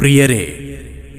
പ്രിയരെ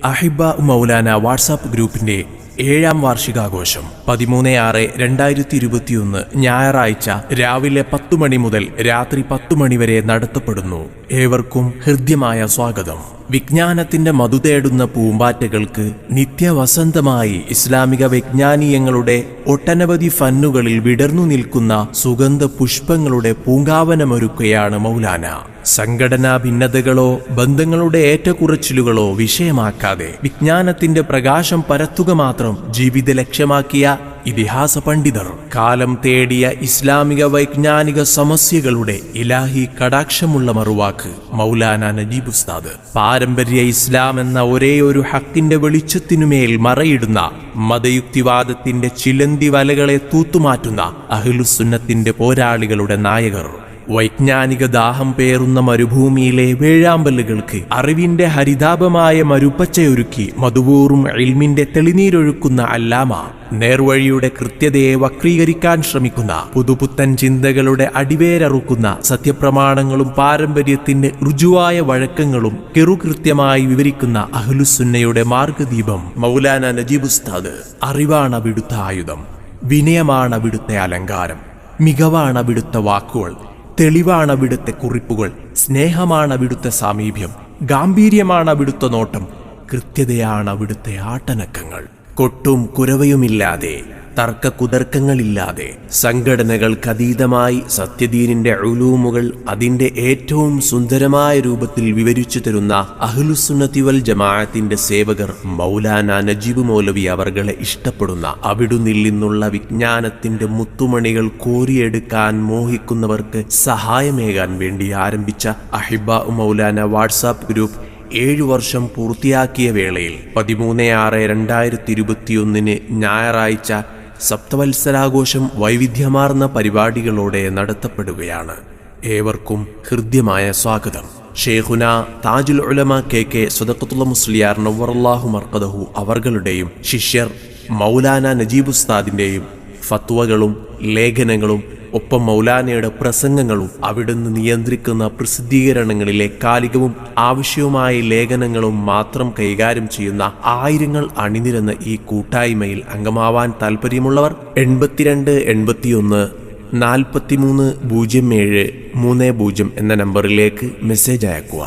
അഹിബ മൗലാന വാട്സാപ്പ് ഗ്രൂപ്പിന്റെ ഏഴാം വാർഷികാഘോഷം പതിമൂന്ന് ആറ് രണ്ടായിരത്തി ഇരുപത്തിയൊന്ന് ഞായറാഴ്ച രാവിലെ പത്തു മണി മുതൽ രാത്രി പത്തു മണി വരെ നടത്തപ്പെടുന്നു. ഏവർക്കും ഹൃദ്യമായ സ്വാഗതം. വിജ്ഞാനത്തിന്റെ മധു തേടുന്ന പൂമ്പാറ്റകൾക്ക് നിത്യവസന്തമായി ഇസ്ലാമിക വിജ്ഞാനീയങ്ങളുടെ ഒട്ടനവധി ഫന്നുകളിൽ വിടർന്നു നിൽക്കുന്ന സുഗന്ധ പുഷ്പങ്ങളുടെ പൂങ്കാവനമൊരുക്കുകയാണ് മൗലാന. സംഘടനാ ഭിന്നതകളോ ബന്ധങ്ങളുടെ ഏറ്റക്കുറച്ചിലുകളോ വിഷയമാക്കാതെ വിജ്ഞാനത്തിന്റെ പ്രകാശം പരത്തുക മാത്രം ജീവിത ലക്ഷ്യമാക്കിയ ഇതിഹാസ പണ്ഡിതർ കാലം തേടിയ ഇസ്ലാമിക വൈജ്ഞാനിക സമസ്യകളുടെ ഇലാഹി കടാക്ഷമുള്ള മറുവാക്ക് മൗലാന നജീബ് ഉസ്താദ്. പാരമ്പര്യ ഇസ്ലാം എന്ന ഒരേ ഒരു ഹക്കിന്റെ വെളിച്ചത്തിനുമേൽ മറയിടുന്ന മതയുക്തിവാദത്തിന്റെ ചിലന്തി വലകളെ തൂത്തുമാറ്റുന്ന അഹിലുസുന്നത്തിന്റെ പോരാളികളുടെ നായകർ. വൈജ്ഞാനിക ദാഹം പേറുന്ന മരുഭൂമിയിലെ വേഴാമ്പലുകൾക്ക് അറിവിന്റെ ഹരിതാപമായ മരുപ്പച്ചയൊരുക്കി മധുവൂറും എൽമിന്റെ തെളിനീരൊഴുക്കുന്ന അല്ലാമ നേർവഴിയുടെ കൃത്യതയെ വക്രീകരിക്കാൻ ശ്രമിക്കുന്ന പുതുപുത്തൻ ചിന്തകളുടെ അടിവേരറുക്കുന്ന സത്യപ്രമാണങ്ങളും പാരമ്പര്യത്തിന്റെ ഋജുവായ വഴക്കങ്ങളും കെറുകൃത്യമായി വിവരിക്കുന്ന അഹ്ലുസുന്നയുടെ മാർഗദീപം മൗലാന നജീബ് ഉസ്താദ് അറിവാണ് അവിടുത്തെ ആയുധം വിനയമാണ് അവിടുത്തെ അലങ്കാരം മികവാണ് അവിടുത്തെ വാക്കുകൾ തെളിവാണ് അവിടുത്തെ കുറിപ്പുകൾ സ്നേഹമാണ് അവിടുത്തെ സാമീപ്യം ഗാംഭീര്യമാണ് അവിടുത്തെ നോട്ടം കൃത്യതയാണ് അവിടുത്തെ ആട്ടനക്കങ്ങൾ. കൊട്ടും കുരവയുമില്ലാതെ തർക്കകുതർക്കങ്ങളില്ലാതെ സംഘടനകൾക്കതീതമായി സത്യദീനിന്റെ ഉലൂമുകൾ അതിന്റെ ഏറ്റവും സുന്ദരമായ രൂപത്തിൽ വിവരിച്ചു തരുന്ന അഹ്ലുസുന്നത്തിവൽ ജമാഅത്തിന്റെ സേവകർ മൗലാന നജീബ് മൗലവി അവർകളെ ഇഷ്ടപ്പെടുന്ന അവിടുന്നിൽ നിന്നുള്ള വിജ്ഞാനത്തിന്റെ മുത്തുമണികൾ കോരിയെടുക്കാൻ മോഹിക്കുന്നവർക്ക് സഹായമേകാൻ വേണ്ടി ആരംഭിച്ച അഹിബ മൗലാന വാട്സാപ്പ് ഗ്രൂപ്പ് ഏഴു വർഷം പൂർത്തിയാക്കിയ വേളയിൽ പതിമൂന്ന് ആറ് രണ്ടായിരത്തി ഇരുപത്തിയൊന്നിന് ഞായറാഴ്ച സപ്തവത്സരാഘോഷം വൈവിധ്യമാർന്ന പരിപാടികളോടെ നടത്തപ്പെടുകയാണ്. ഏവർക്കും ഹൃദ്യമായ സ്വാഗതം. ഷേഖുന താജുൽ ഉലമ കെ കെ സുദക്കത്തുള്ള മുസ്ലിയാർ നവറല്ലാഹു മർക്കദഹു അവർകളുടെയും ശിഷ്യർ മൗലാന നജീബ് ഉസ്താദിന്റെയും ഫത്വകളും ലേഖനങ്ങളും ഒപ്പം മൗലാനയുടെ പ്രസംഗങ്ങളും അവിടുന്ന് നിയന്ത്രിക്കുന്ന പ്രസിദ്ധീകരണങ്ങളിലെ കാലികവും ആവശ്യവുമായ ലേഖനങ്ങളും മാത്രം കൈകാര്യം ചെയ്യുന്ന ആയിരങ്ങൾ അണിനിരന്ന ഈ കൂട്ടായ്മയിൽ അംഗമാവാൻ താൽപ്പര്യമുള്ളവർ എൺപത്തിരണ്ട് എൺപത്തിയൊന്ന് നാൽപ്പത്തിമൂന്ന് പൂജ്യം ഏഴ് മൂന്ന് പൂജ്യം എന്ന നമ്പറിലേക്ക് മെസ്സേജ് അയക്കുക.